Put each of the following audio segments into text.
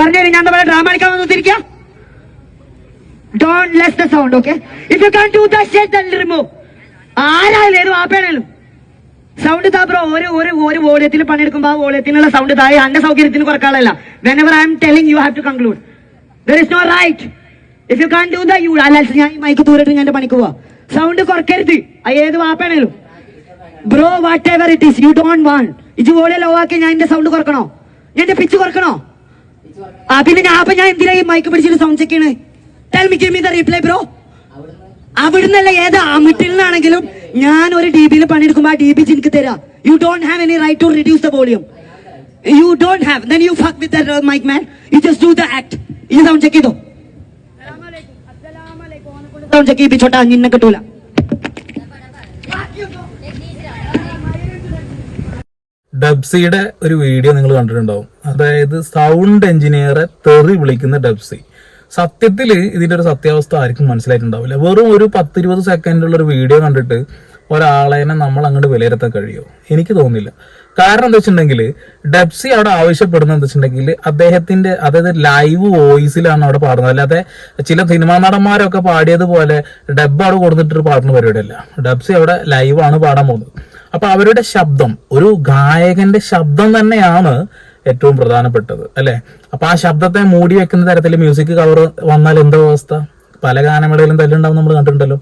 പറഞ്ഞു ഞാൻ നമ്മളെ ഡ്രാമ കളിക്കാൻ വന്നിരിക്കുക don't less the sound okay if you can do the remove ആരായാലും ആപ്പേണേലും സൗണ്ട് താ ബ്രോ ഒരു ഒരു ഒരു വോളിയത്തിൽ പണിയെടുക്കുമ്പോൾ ആ വോളിയത്തിനുള്ള സൗണ്ട് താഴെ അന്റെ സൗകര്യത്തിന് കുറക്കാളല്ല. Whenever I am telling you have to conclude there is no right if you can do the you അല്ല ഞാൻ മൈക്ക് ദൂരിട്ട് ഞാൻ പണിക്ക് പോവാ. സൗണ്ട് കുറക്കരുത്. ഏത് വാപ്പേണേലും bro whatever it is you don't want ഇത് വോളിയ ലോ ആക്കി ഞാൻ എന്റെ സൗണ്ട് കുറക്കണോ? ഞാൻ എന്റെ പിച്ച് കുറക്കണോ? ആ പിന്നെ ഞാൻ അപ്പൊ ഞാൻ എന്തിനാ ഈ മൈക്ക് പിടിച്ചിട്ട് സൗണ്ട് ചെക്ക് ചെയ്യണേ? Tell me give me the reply bro അവിടുന്നല്ല ഏത് അമിട്ടിൽ നിന്നാണെങ്കിലും ഞാൻ ഒരു ഡി ബിയിൽ പണിയെടുക്കുമ്പോൾ ആ ഡി ബി എനിക്ക് തരാം. You don't have any right to reduce the volume you don't have then you fuck with mic man you just do the act ഈ സൗണ്ട് ചെക്ക് ചെയ്തോ? സൗണ്ട് ചെക്ക് ചെയ്യിപ്പിച്ചോട്ടാ. നിന്നെ കിട്ടൂല. ഡബ്സിയുടെ ഒരു വീഡിയോ നിങ്ങൾ കണ്ടിട്ടുണ്ടാവും. അതായത് സൗണ്ട് എഞ്ചിനീയറെ തെറി വിളിക്കുന്ന ഡബ്സി. സത്യത്തിൽ ഇതിന്റെ ഒരു സത്യാവസ്ഥ ആർക്കും മനസ്സിലായിട്ടുണ്ടാവില്ല. വെറും ഒരു പത്തിരുപത് സെക്കൻഡുള്ള ഒരു വീഡിയോ കണ്ടിട്ട് ഒരാളേനെ നമ്മൾ അങ്ങോട്ട് വിലയിരുത്താൻ കഴിയുമോ എനിക്ക് തോന്നുന്നില്ല കാരണം എന്താ വെച്ചിട്ടുണ്ടെങ്കിൽ ഡബ്സി അവിടെ ആവശ്യപ്പെടുന്നത് എന്താ വെച്ചിട്ടുണ്ടെങ്കിൽ അദ്ദേഹത്തിന്റെ അതായത് ലൈവ് വോയിസിലാണ് അവിടെ പാടുന്നത്. അല്ലാതെ ചില സിനിമാ നടന്മാരൊക്കെ പാടിയതുപോലെ ഡബ് അവിടെ കൊടുത്തിട്ടൊരു പാടുന്ന പരിപാടിയല്ല. ഡബ്സി അവിടെ ലൈവാണ് പാടാൻ പോകുന്നത്. അപ്പൊ അവരുടെ ശബ്ദം ഒരു ഗായകന്റെ ശബ്ദം തന്നെയാണ് ഏറ്റവും പ്രധാനപ്പെട്ടത് അല്ലെ? അപ്പൊ ആ ശബ്ദത്തെ മൂടി വെക്കുന്ന തരത്തിൽ മ്യൂസിക് കവർ വന്നാൽ എന്താ അവസ്ഥ? പല ഗാനമേളയിലും തല്ലുണ്ടാവും നമ്മൾ കണ്ടിട്ടുണ്ടല്ലോ.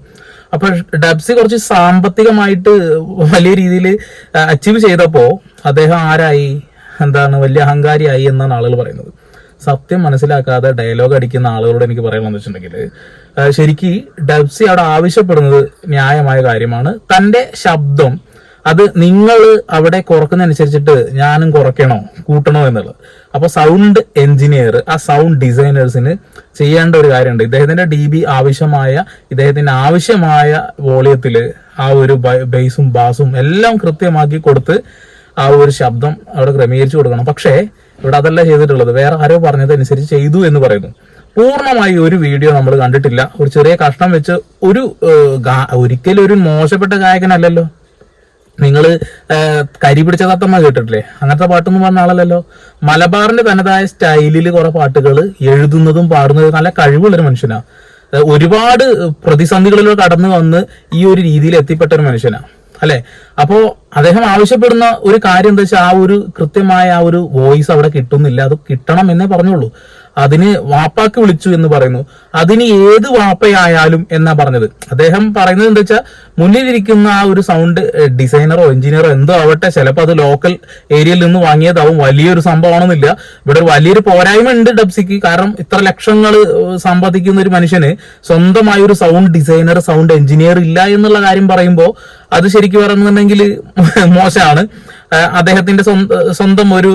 അപ്പൊ ഡബ്സി കുറച്ച് സാമ്പത്തികമായിട്ട് വലിയ രീതിയിൽ അച്ചീവ് ചെയ്തപ്പോ അദ്ദേഹം ആരായി? എന്താണ് വലിയ അഹങ്കാരിയായി എന്നാണ് ആളുകൾ പറയുന്നത്. സത്യം മനസ്സിലാക്കാതെ ഡയലോഗ് അടിക്കുന്ന ആളുകളോട് എനിക്ക് പറയണമെന്ന് വെച്ചിട്ടുണ്ടെങ്കിൽ ശരിക്കും ഡബ്സി അവിടെ ആവശ്യപ്പെടുന്നത് ന്യായമായ കാര്യമാണ്. തന്റെ ശബ്ദം അത് നിങ്ങൾ അവിടെ കുറക്കുന്നതനുസരിച്ചിട്ട് ഞാനും കുറയ്ക്കണോ കൂട്ടണോ എന്നുള്ളത്. അപ്പൊ സൗണ്ട് എഞ്ചിനീയർ ആ സൗണ്ട് ഡിസൈനേഴ്സിന് ചെയ്യേണ്ട ഒരു കാര്യമുണ്ട്. ഇദ്ദേഹത്തിന്റെ ഡി ബി ആവശ്യമായ ഇദ്ദേഹത്തിന് ആവശ്യമായ വോളിയത്തിൽ ആ ഒരു ബേസും ബാസും എല്ലാം കൃത്യമാക്കി കൊടുത്ത് ആ ഒരു ശബ്ദം അവിടെ ക്രമീകരിച്ചു കൊടുക്കണം. പക്ഷേ ഇവിടെ അതല്ല ചെയ്തിട്ടുള്ളത്. വേറെ ആരോ പറഞ്ഞതനുസരിച്ച് ചെയ്തു എന്ന് പറയുന്നു. പൂർണമായി ഒരു വീഡിയോ നമ്മൾ കണ്ടിട്ടില്ല. ഒരു ചെറിയ കഷ്ണം വെച്ച് ഒരു ഒരിക്കലും ഒരു മോശപ്പെട്ട ഗായകനല്ലല്ലോ. നിങ്ങൾ കരി പിടിച്ച തത്തമ്മ കേട്ടിട്ടില്ലേ? അങ്ങനത്തെ പാട്ടൊന്നും പറഞ്ഞ ആളല്ലല്ലോ. മലബാറിന്റെ തനതായ സ്റ്റൈലിൽ കുറെ പാട്ടുകൾ എഴുതുന്നതും പാടുന്നതും നല്ല കഴിവുള്ളൊരു മനുഷ്യനാ. ഒരുപാട് പ്രതിസന്ധികളിലൂടെ കടന്നു വന്ന് ഈ ഒരു രീതിയിൽ എത്തിപ്പെട്ട ഒരു മനുഷ്യനാ. അല്ലെ? അപ്പോ അദ്ദേഹം ആവശ്യപ്പെടുന്ന ഒരു കാര്യം എന്താ വെച്ചാൽ ആ ഒരു കൃത്യമായ ആ ഒരു വോയിസ് അവിടെ കിട്ടുന്നില്ല. അത് കിട്ടണം എന്നേ പറഞ്ഞുള്ളൂ. അതിന് വാപ്പാക്ക് വിളിച്ചു എന്ന് പറയുന്നു. അതിന് ഏത് വാപ്പയായാലും എന്നാ പറഞ്ഞത്. അദ്ദേഹം പറയുന്നത് എന്താ വെച്ചാൽ മുന്നിലിരിക്കുന്ന ആ ഒരു സൗണ്ട് ഡിസൈനറോ എഞ്ചിനീയറോ എന്തോ ആവട്ടെ ചിലപ്പോൾ അത് ലോക്കൽ ഏരിയയിൽ നിന്ന് വാങ്ങിയതാവും. വലിയൊരു സംഭവമാണെന്നില്ല. ഇവിടെ വലിയൊരു പോരായ്മ ഉണ്ട് ഡബ്സിക്ക്. കാരണം ഇത്ര ലക്ഷങ്ങൾ സമ്പാദിക്കുന്ന ഒരു മനുഷ്യന് സ്വന്തമായ ഒരു സൗണ്ട് ഡിസൈനർ സൗണ്ട് എഞ്ചിനീയർ ഇല്ല എന്നുള്ള കാര്യം പറയുമ്പോൾ അത് ശരിക്ക് പറയുന്നുണ്ടെങ്കിൽ മോശമാണ്. അദ്ദേഹത്തിന്റെ സ്വന്തം ഒരു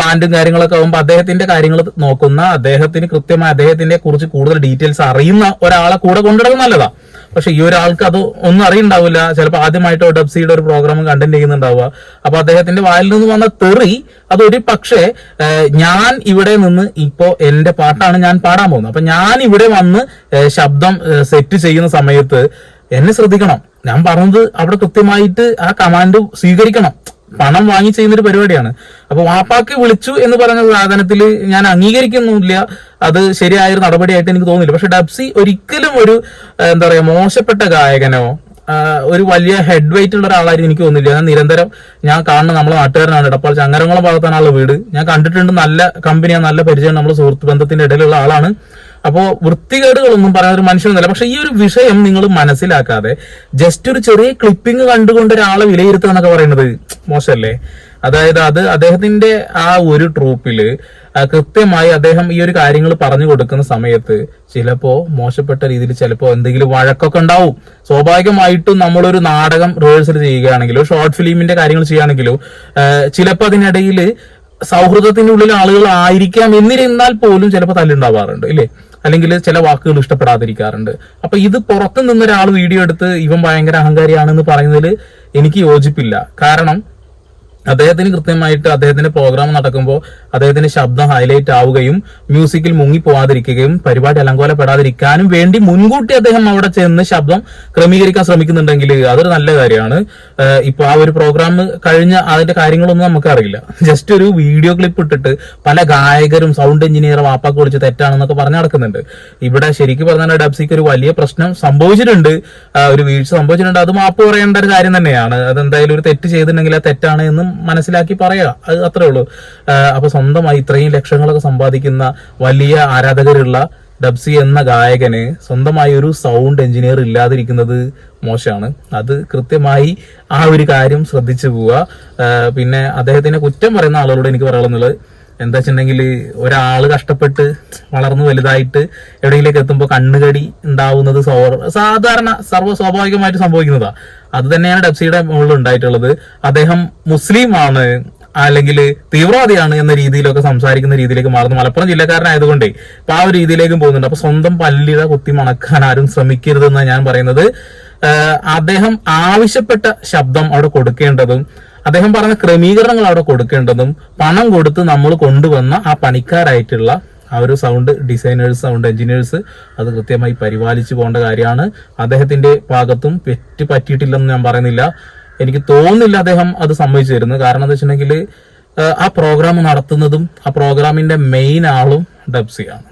ബാൻഡും കാര്യങ്ങളൊക്കെ ആകുമ്പോൾ അദ്ദേഹത്തിന്റെ കാര്യങ്ങൾ നോക്കുന്ന അദ്ദേഹത്തിന് കൃത്യമായി അദ്ദേഹത്തിനെ കുറിച്ച് കൂടുതൽ ഡീറ്റെയിൽസ് അറിയുന്ന ഒരാളെ കൂടെ കൊണ്ടുവരുന്നത് നല്ലതാ. പക്ഷെ ഈ ഒരാൾക്ക് അത് ഒന്നും അറിയുണ്ടാവില്ല ചിലപ്പോൾ ആദ്യമായിട്ടോ ഡബ്സിയുടെ ഒരു പ്രോഗ്രാം കണ്ടന്റ് ചെയ്യുന്നുണ്ടാവുക. അപ്പൊ അദ്ദേഹത്തിന്റെ വായിൽ നിന്ന് വന്ന തെറി അതൊരു പക്ഷേ ഞാൻ ഇവിടെ നിന്ന് ഇപ്പോ എന്റെ പാട്ടാണ് ഞാൻ പാടാൻ പോകുന്നത്. അപ്പൊ ഞാൻ ഇവിടെ വന്ന് ശബ്ദം സെറ്റ് ചെയ്യുന്ന സമയത്ത് എന്നെ ശ്രദ്ധിക്കണം. ഞാൻ പറഞ്ഞത് അവിടെ കൃത്യമായിട്ട് ആ കമാൻഡ് സ്വീകരിക്കണം. പണം വാങ്ങി ചെയ്യുന്ന ഒരു പരിപാടിയാണ്. അപ്പൊ വാപ്പാക്ക് വിളിച്ചു എന്ന് പറഞ്ഞ സാധനത്തിൽ ഞാൻ അംഗീകരിക്കുന്നില്ല അത് ശരിയായൊരു നടപടിയായിട്ട് എനിക്ക് തോന്നുന്നില്ല. പക്ഷെ ഡബ്സി ഒരിക്കലും ഒരു എന്താ പറയാ മോശപ്പെട്ട ഗായകനോ ഒരു വലിയ ഹെഡ് വെയിറ്റ് ഉള്ള ഒരാളായിരിക്കും എനിക്ക് തോന്നില്ല ഞാൻ നിരന്തരം ഞാൻ കാണുന്ന നമ്മളെ നാട്ടുകാരനാണ് ഇടപ്പാൾ ചങ്ങരംകുളം ഭാഗത്താണുള്ള വീട്. ഞാൻ കണ്ടിട്ടുണ്ട് നല്ല കമ്പനിയാണ് നല്ല പരിചയം നമ്മൾ സുഹൃത്ത് ബന്ധത്തിന്റെ ഇടയിലുള്ള ആളാണ്. അപ്പോ വൃത്തികേടുകളൊന്നും പറയാൻ ഒരു മനുഷ്യനൊന്നുമില്ല. പക്ഷെ ഈ ഒരു വിഷയം നിങ്ങൾ മനസ്സിലാക്കാതെ ജസ്റ്റ് ഒരു ചെറിയ ക്ലിപ്പിംഗ് കണ്ടുകൊണ്ട് ഒരാളെ വിലയിരുത്തുക എന്നൊക്കെ പറയുന്നത് മോശമല്ലേ? അതായത് അത് അദ്ദേഹത്തിന്റെ ആ ഒരു ട്രൂപ്പിൽ കൃത്യമായി അദ്ദേഹം ഈ ഒരു കാര്യങ്ങൾ പറഞ്ഞു കൊടുക്കുന്ന സമയത്ത് ചിലപ്പോ മോശപ്പെട്ട രീതിയിൽ ചിലപ്പോ എന്തെങ്കിലും വഴക്കൊക്കെ ഉണ്ടാവും. സ്വാഭാവികമായിട്ടും നമ്മളൊരു നാടകം റിഹേഴ്സൽ ചെയ്യുകയാണെങ്കിലോ ഷോർട്ട് ഫിലിമിന്റെ കാര്യങ്ങൾ ചെയ്യുകയാണെങ്കിലോ ചിലപ്പോൾ അതിനിടയിൽ സൗഹൃദത്തിന്റെ ഉള്ളിൽ ആളുകൾ ആയിരിക്കാം എന്നിരുന്നാൽ പോലും ചിലപ്പോൾ തല്ലുണ്ടാവാറുണ്ട് ഇല്ലേ? അല്ലെങ്കിൽ ചില വാക്കുകൾ ഇഷ്ടപ്പെടാതിരിക്കാറുണ്ട്. അപ്പൊ ഇത് പുറത്തു നിന്ന് ഒരാൾ വീഡിയോ എടുത്ത് ഇവൻ ഭയങ്കര അഹങ്കാരിയാണെന്ന് പറയുന്നതിൽ എനിക്ക് യോജിപ്പില്ല. കാരണം അദ്ദേഹത്തിന് കൃത്യമായിട്ട് അദ്ദേഹത്തിന്റെ പ്രോഗ്രാം നടക്കുമ്പോൾ അദ്ദേഹത്തിന്റെ ശബ്ദം ഹൈലൈറ്റ് ആവുകയും മ്യൂസിക്കിൽ മുങ്ങി പോവാതിരിക്കുകയും പരിപാടി അലങ്കോലപ്പെടാതിരിക്കാനും വേണ്ടി മുൻകൂട്ടി അദ്ദേഹം അവിടെ ചെന്ന് ശബ്ദം ക്രമീകരിക്കാൻ ശ്രമിക്കുന്നുണ്ടെങ്കിൽ അതൊരു നല്ല കാര്യമാണ്. ഇപ്പൊ ആ ഒരു പ്രോഗ്രാം കഴിഞ്ഞ അതിന്റെ കാര്യങ്ങളൊന്നും നമുക്ക് അറിയില്ല. ജസ്റ്റ് ഒരു വീഡിയോ ക്ലിപ്പ് ഇട്ടിട്ട് പല ഗായകരും സൗണ്ട് എഞ്ചിനീയറും വാപ്പാക്ക് വിളിച്ച് തെറ്റാണെന്നൊക്കെ പറഞ്ഞു നടക്കുന്നുണ്ട്. ഇവിടെ ശരിക്കും പറഞ്ഞാൽ ഡബ്സിക്ക് ഒരു വലിയ പ്രശ്നം സംഭവിച്ചിട്ടുണ്ട്. ഒരു വീഴ്ച സംഭവിച്ചിട്ടുണ്ട്. അത് മാപ്പ് പറയേണ്ട ഒരു കാര്യം തന്നെയാണ്. അത് എന്തായാലും ഒരു തെറ്റ് ചെയ്തിട്ടുണ്ടെങ്കിൽ ആ തെറ്റാണ് എന്നും മനസ്സിലാക്കി പറയുക. അത് അത്രേ ഉള്ളൂ. അപ്പൊ സ്വന്തമായി ഇത്രയും ലക്ഷങ്ങളൊക്കെ സമ്പാദിക്കുന്ന വലിയ ആരാധകരുള്ള ഡബ്സി എന്ന ഗായകന് സ്വന്തമായി ഒരു സൗണ്ട് എഞ്ചിനീയർ ഇല്ലാതിരിക്കുന്നത് മോശമാണ്. അത് കൃത്യമായി ആ ഒരു കാര്യം ശ്രദ്ധിച്ചു പോവുക. പിന്നെ അദ്ദേഹത്തിനെ കുറ്റം പറയുന്ന ആളുകളോട് എനിക്ക് പറയാനുള്ളത് എന്താ വെച്ചിട്ടുണ്ടെങ്കിൽ ഒരാൾ കഷ്ടപ്പെട്ട് വളർന്നു വലുതായിട്ട് എവിടെയെങ്കിലേക്ക് എത്തുമ്പോൾ കണ്ണുകടി ഉണ്ടാവുന്നത് സാധാരണ സർവ സ്വാഭാവികമായിട്ട് സംഭവിക്കുന്നതാ. അത് തന്നെയാണ് ഡബ്സിയുടെ മുകളിൽ ഉണ്ടായിട്ടുള്ളത്. അദ്ദേഹം മുസ്ലിം ആണ് അല്ലെങ്കിൽ തീവ്രവാദിയാണ് എന്ന രീതിയിലൊക്കെ സംസാരിക്കുന്ന രീതിയിലേക്ക് മാറുന്നു. മലപ്പുറം ജില്ലക്കാരനായതുകൊണ്ടേ അപ്പൊ ആ ഒരു രീതിയിലേക്കും പോകുന്നുണ്ട്. അപ്പൊ സ്വന്തം പല്ലിഴ കുത്തി മണക്കാൻ ആരും ശ്രമിക്കരുതെന്ന് ഞാൻ പറയുന്നത്. അദ്ദേഹം ആവശ്യപ്പെട്ട ശബ്ദം അവിടെ കൊടുക്കേണ്ടതും അദ്ദേഹം പറഞ്ഞ ക്രമീകരണങ്ങൾ അവിടെ കൊടുക്കേണ്ടതും പണം കൊടുത്ത് നമ്മൾ കൊണ്ടുവന്ന ആ പണിക്കാരായിട്ടുള്ള ആ ഒരു സൗണ്ട് ഡിസൈനേഴ്സ് സൗണ്ട് എഞ്ചിനീയേഴ്സ് അത് കൃത്യമായി പരിപാലിച്ചു പോകേണ്ട കാര്യമാണ്. അദ്ദേഹത്തിന്റെ ഭാഗത്തും പെറ്റ് പറ്റിയിട്ടില്ലെന്ന് ഞാൻ പറയുന്നില്ല. എനിക്ക് തോന്നുന്നില്ല അദ്ദേഹം അത് സമ്മതിച്ചു തരുന്നു കാരണം എന്താ വെച്ചിട്ടുണ്ടെങ്കിൽ ആ പ്രോഗ്രാം നടത്തുന്നതും ആ പ്രോഗ്രാമിന്റെ മെയിൻ ആളും ഡബ്സിയാണ്